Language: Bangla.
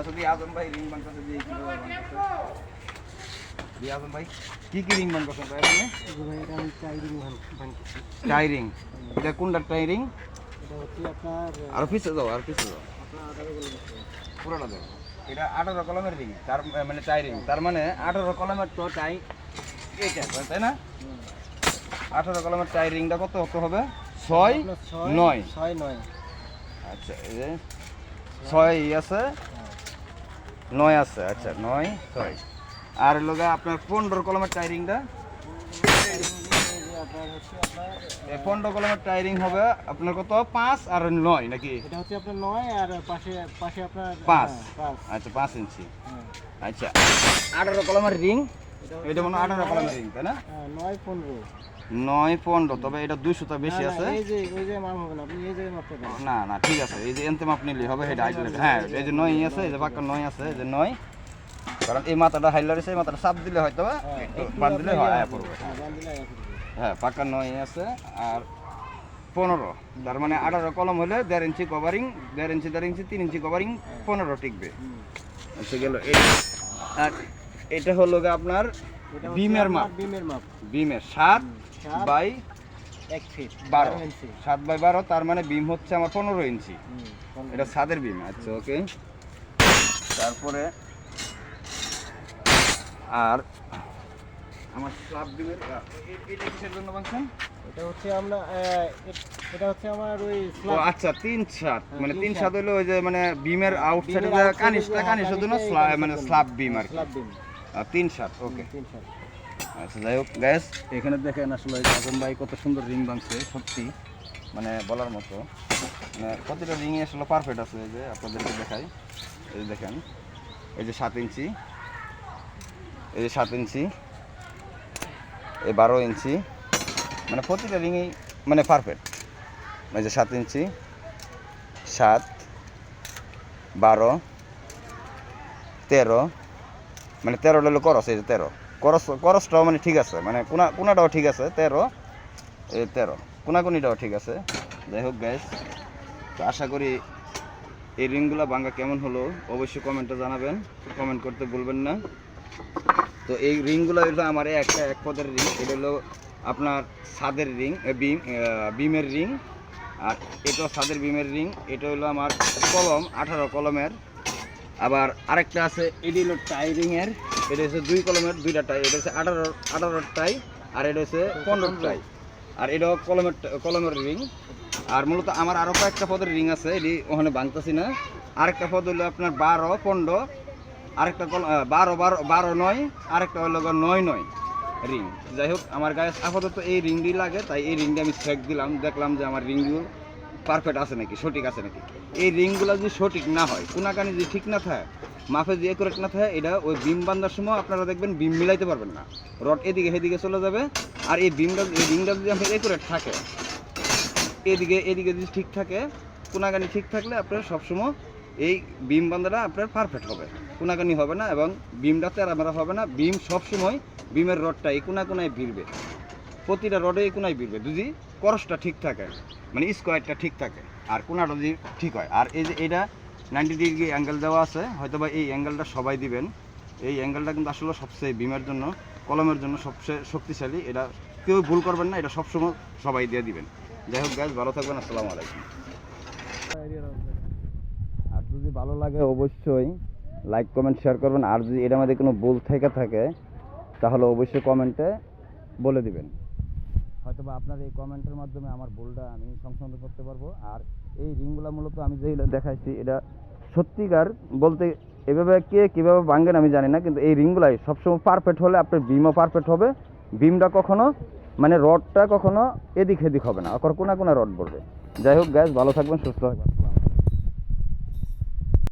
আচ্ছা দি আজম ভাই রিং দিয়ে কীভাবে বানকাছে আজম ভাই কি কি রিং বানকাছেন ভাই এখানে? এটা আমি টাইরিং এটা কোনটা এটা হচ্ছে আপনার আর পিছে যাও আর পিছে যাও পুরোটা দেবো এটা আঠারো কলমের রিং তার মানে টাইরিং তার মানে আঠারো কলমের তো টাই এইটা তাই না? আঠারো কলমের টাই রিংটা কত কত হবে? ছয় নয়। ছয় নয়। আচ্ছা এই যে ছয় আছে। নয় আছে আচ্ছা নয় ছয়। আর লোকে আপনার পনেরো কলমের টাইরিংটা পনেরো কলমের টাইরিং হবে আপনার কত? পাঁচ আর নয় নাকি? এটা হচ্ছে আপনার নয় আর পাশে পাশে আপনার পাঁচ। হ্যাঁ, আচ্ছা পাঁচ ইঞ্চি। হ্যাঁ। আচ্ছা। আঠারো কলমের রিং এটা এটা মনে হয় আঠারো কলমের রিং তাই না? হ্যাঁ, নয় পনেরো। নয় পনেরো তবে এটা দুইশোটা বেশি আছে না না ঠিক আছে এই যে এনতে মাপ নিলে হবে এটা আইডল হ্যাঁ এই যে নয় আছে এই যে পাক্কা নয় আছে এই যে নয় কারণ এই মাথাটা হাইলার এই মাথাটা চাপ দিলে হয়তো হ্যাঁ, বাদ দিলে হয় আয়া। পড়বে হ্যাঁ, পড়বে। হ্যাঁ পাক্কা নয় আছে আর পনেরো তার মানে আঠারো কলম হলে দেড় ইঞ্চি কভারিং দেড় ইঞ্চি দেড় ইঞ্চি তিন ইঞ্চি কভারিং পনেরো টিকবে। আচ্ছা গেল এই আর এটা হলো আপনার বিমের মাপ। বিমের মাপ। বিমের সাত সাত, বাই এক ফিট বারো। ইঞ্চি। সাত বাই বারো তার মানে বিম হচ্ছে আমার পনেরো ইঞ্চি। এটা ছাদের বিম আচ্ছা ওকে। তারপরে আর আমার স্লাব বিমের এটা কিসের জন্য বাংছেন এটা হচ্ছে আমরা এটা হচ্ছে আমার ওই ও আচ্ছা তিন ছাদ হ্যাঁ, মানে তিন। ছাদ হলো ওই যে মানে বিমের আউটসাইডে কানিসটা হ্যাঁ, কানিসের জন্য কানিসটা কানিসের মানে জন্য। স্লাব বিম আর কি। স্ল্যাব বিম তিন ছাদ ওকে তিন সাত। আচ্ছা যাই হোক গ্যাস এখানে দেখেন আসলে আজম ভাই কত সুন্দর রিং বাংছে সত্যি। মানে বলার মতো। মানে প্রতিটা রিংয়ে আসলে পারফেক্ট আছে যে আপনাদেরকে দেখাই। এই দেখেন এই যে সাত ইঞ্চি। এই যে সাত ইঞ্চি। এই বারো ইঞ্চি। মানে প্রতিটা রিংই মানে পারফেক্ট এই যে সাত ইঞ্চি সাত বারো তেরো মানে তেরো হলো করস, এই যে তেরো। করস, করসটাও মানে ঠিক আছে মানে কোনা, কোনাটাও ঠিক আছে, তেরো। এই তেরো, কোনাকুনিটাও ঠিক আছে। যাই হোক গ্যাস তো আশা করি এই রিংগুলো ভাঙ্গা কেমন হলো, অবশ্যই কমেন্টে জানাবেন, কমেন্ট করতে ভুলবেন না। তো এই রিংগুলো হলো আমার একটা, এক পদের রিং, এটা হলো আপনার ছাদের রিং বিম বিমের রিং, আর এটা ছাদের বিমের রিং, এটা হলো আমার কলম, আঠারো কলমের। আবার আরেকটা আছে, এটি হলো টাই রিংয়ের এটা হচ্ছে দুই কলমের দুইটা টাই এটা হচ্ছে আঠারো, আঠারোর টাই আর এটা হচ্ছে পনেরো টাই আর এটাও কলমের কলমের রিং আর মূলত আমার আরও কয়েকটা পদের রিং আছে, এটি ওখানে ভাঙতেছি না। আরেকটা পদ হলো আপনার বারো, পনেরো, আরেকটা কল বারো বারো বারো, নয়, আরেকটা হলো নয় নয় রিং যাই হোক, আমার গায়ে আপাতত এই রিংটি লাগে, তাই এই রিংটি আমি চেক দিলাম, দেখলাম যে আমার রিংগুলো পারফেক্ট আছে নাকি? সঠিক আছে নাকি? এই রিংগুলো যদি সঠিক না হয় কোনাকানি যদি ঠিক না থাকে মাফে যদি একুরেট না থাকে, এটা ওই বিম বান্ধার সময় আপনারা দেখবেন বিম মিলাইতে পারবেন না। রড এদিকে সেদিকে চলে যাবে, আর এই বিমটা এই রিংটা যদি আপনার একুরেট থাকে, এদিকে এদিকে যদি ঠিক থাকে কোনাকানি ঠিক থাকলে আপনার সবসময় এই বিম বান্ধাটা আপনার পারফেক্ট হবে। কোনাকানি হবে না এবং বিমটা তেরামেরা হবে না। বিম সবসময় বিমের রডটা এই কোনা কোনায় ভিড়বে। প্রতিটা রডে কোনায় ভিড়বে। যদি করসটা ঠিক থাকে মানে স্কোয়ারটা ঠিক থাকে, আর কোনাটা যদি ঠিক হয়। আর এই যে এটা নাইনটি ডিগ্রি অ্যাঙ্গেল দেওয়া আছে হয়তো বা এই অ্যাঙ্গেলটা সবাই দিবেন। এই অ্যাঙ্গেলটা কিন্তু আসলে সবচেয়ে বিমের জন্য, কলমের জন্য সবচেয়ে শক্তিশালী। এটা কেউ ভুল করবেন না, এটা সবসময় সবাই দিয়ে দিবেন। যাই হোক গ্যাস ভালো থাকবেন, আসসালামু আলাইকুম। আর যদি ভালো লাগে অবশ্যই লাইক কমেন্ট শেয়ার করবেন। আর যদি এটার মধ্যে কোনো ভুল থেকে থাকে, তাহলে অবশ্যই কমেন্টে বলে দিবেন। হয়তো বা আপনার এই কমেন্টের মাধ্যমে আমার ভুলটা আমি সংশোধন করতে পারব। আর এই রিংগুলো মূলত আমি যেগুলো দেখাইছি, এটা সত্যিকার বলতে এভাবে কে কীভাবে ভাঙবেন আমি জানি না, কিন্তু এই রিংগুলাই সবসময় পারফেক্ট হলে আপনার বিমও পারফেক্ট হবে বিমটা কখনো মানে রডটা কখনো এদিক সেদিক হবে না, অকর কোনা কোনা রড পড়বে। যাই হোক গ্যাস ভালো থাকবেন, সুস্থ থাকবেন।